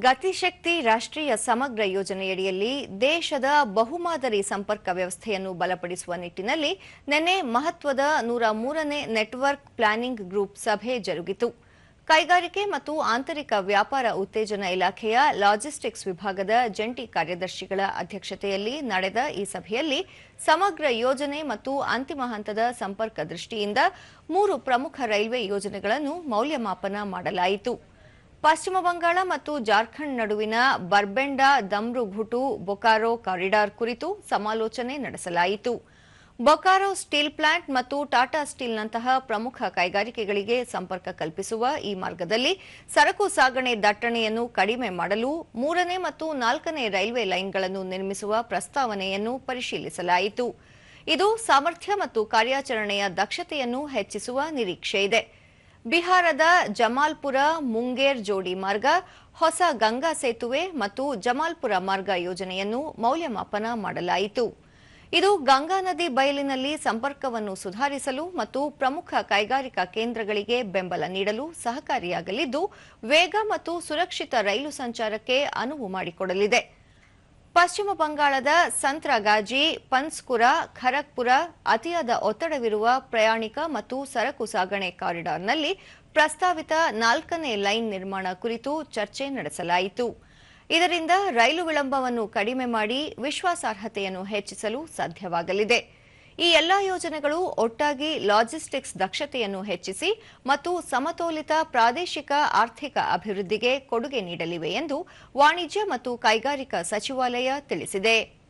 ಗತಿಶಕ್ತಿ ರಾಷ್ಟ್ರೀಯ ಸಮಗ್ರ ಯೋಜನೆಯಡಿಯಲ್ಲಿ ದೇಶದ ಬಹುಮಾದರಿ ಸಂಪರ್ಕ ವ್ಯವಸ್ಥೆಯನ್ನು ಬಲಪಡಿಸುವ ನಿಟ್ಟಿನಲ್ಲಿ ನಿನ್ನೆ ಮಹತ್ವದ ನೂರ ಮೂರನೇ ನೆಟ್ವರ್ಕ್ ಪ್ಲಾನಿಂಗ್ ಗ್ರೂಪ್ ಸಭೆ ಜರುಗಿತು. ಕೈಗಾರಿಕೆ ಮತ್ತು ಆಂತರಿಕ ವ್ಯಾಪಾರ ಉತ್ತೇಜನ ಇಲಾಖೆಯ ಲಾಜಿಸ್ಟಿಕ್ಸ್ ವಿಭಾಗದ ಜಂಟಿ ಕಾರ್ಯದರ್ಶಿಗಳ ಅಧ್ಯಕ್ಷತೆಯಲ್ಲಿ ನಡೆದ ಈ ಸಭೆಯಲ್ಲಿ ಸಮಗ್ರ ಯೋಜನೆ ಮತ್ತು ಅಂತಿಮ ಹಂತದ ಸಂಪರ್ಕ ದೃಷ್ಟಿಯಿಂದ ಮೂರು ಪ್ರಮುಖ ರೈಲ್ವೆ ಯೋಜನೆಗಳನ್ನು ಮೌಲ್ಯಮಾಪನ ಮಾಡಲಾಯಿತು. ಪಶ್ಚಿಮ ಬಂಗಾಳ ಮತ್ತು ಜಾರ್ಖಂಡ್ ನಡುವಿನ ಬರ್ಬೆಂಡಾ ದಮ್ರುಘುಟು ಬೊಕಾರೋ ಕಾರಿಡಾರ್ ಕುರಿತು ಸಮಾಲೋಚನೆ ನಡೆಸಲಾಯಿತು. ಬೊಕಾರೋ ಸ್ಟೀಲ್ ಪ್ಲಾಂಟ್ ಮತ್ತು ಟಾಟಾ ಸ್ಟೀಲ್ನಂತಹ ಪ್ರಮುಖ ಕೈಗಾರಿಕೆಗಳಿಗೆ ಸಂಪರ್ಕ ಕಲ್ಪಿಸುವ ಈ ಮಾರ್ಗದಲ್ಲಿ ಸರಕು ಸಾಗಣೆ ದಟ್ಟಣೆಯನ್ನು ಕಡಿಮೆ ಮಾಡಲು ಮೂರನೇ ಮತ್ತು ನಾಲ್ಕನೇ ರೈಲ್ವೆ ಲೈನ್ಗಳನ್ನು ನಿರ್ಮಿಸುವ ಪ್ರಸ್ತಾವನೆಯನ್ನು ಪರಿಶೀಲಿಸಲಾಯಿತು. ಇದು ಸಾಮರ್ಥ್ಯ ಮತ್ತು ಕಾರ್ಯಾಚರಣೆಯ ದಕ್ಷತೆಯನ್ನು ಹೆಚ್ಚಿಸುವ ನಿರೀಕ್ಷೆಯಿದೆ ಬಿಹಾರದ ಜಮಾಲ್ಪುರ ಮುಂಗೇರ್ ಜೋಡಿ ಮಾರ್ಗ, ಹೊಸ ಗಂಗಾ ಸೇತುವೆ ಮತ್ತು ಜಮಾಲ್ಪುರ ಮಾರ್ಗ ಯೋಜನೆಯನ್ನು ಮೌಲ್ಯಮಾಪನ ಮಾಡಲಾಯಿತು. ಇದು ಗಂಗಾ ನದಿ ಬಯಲಿನಲ್ಲಿ ಸಂಪರ್ಕವನ್ನು ಸುಧಾರಿಸಲು ಮತ್ತು ಪ್ರಮುಖ ಕೈಗಾರಿಕಾ ಕೇಂದ್ರಗಳಿಗೆ ಬೆಂಬಲ ನೀಡಲು ಸಹಕಾರಿಯಾಗಲಿದ್ದು, ವೇಗ ಮತ್ತು ಸುರಕ್ಷಿತ ರೈಲು ಸಂಚಾರಕ್ಕೆ ಅನುವು ಮಾಡಿಕೊಡಲಿದೆ. ಪಶ್ಚಿಮ ಬಂಗಾಳದ ಸಂತ್ರಗಾಜಿ ಪನ್ಸ್ಕುರ, ಖರಗ್ಪುರ ಅತಿಯಾದ ಒತ್ತಡವಿರುವ ಪ್ರಯಾಣಿಕ ಮತ್ತು ಸರಕು ಸಾಗಣೆ ಕಾರಿಡಾರ್ನಲ್ಲಿ ಪ್ರಸ್ತಾವಿತ ನಾಲ್ಕನೇ ಲೈನ್ ನಿರ್ಮಾಣ ಕುರಿತು ಚರ್ಚೆ ನಡೆಸಲಾಯಿತು. ಇದರಿಂದ ರೈಲು ವಿಳಂಬವನ್ನು ಕಡಿಮೆ ಮಾಡಿ ವಿಶ್ವಾಸಾರ್ಹತೆಯನ್ನು ಹೆಚ್ಚಿಸಲು ಸಾಧ್ಯವಾಗಲಿದೆ. ಈ ಎಲ್ಲಾ ಯೋಜನೆಗಳು ಒಟ್ಟಾಗಿ ಲಾಜಿಸ್ಟಿಕ್ಸ್ ದಕ್ಷತೆಯನ್ನು ಹೆಚ್ಚಿಸಿ ಮತ್ತು ಸಮತೋಲಿತ ಪ್ರಾದೇಶಿಕ ಆರ್ಥಿಕ ಅಭಿವೃದ್ಧಿಗೆ ಕೊಡುಗೆ ನೀಡಲಿವೆ ಎಂದು ವಾಣಿಜ್ಯ ಮತ್ತು ಕೈಗಾರಿಕಾ ಸಚಿವಾಲಯ ತಿಳಿಸಿದೆ.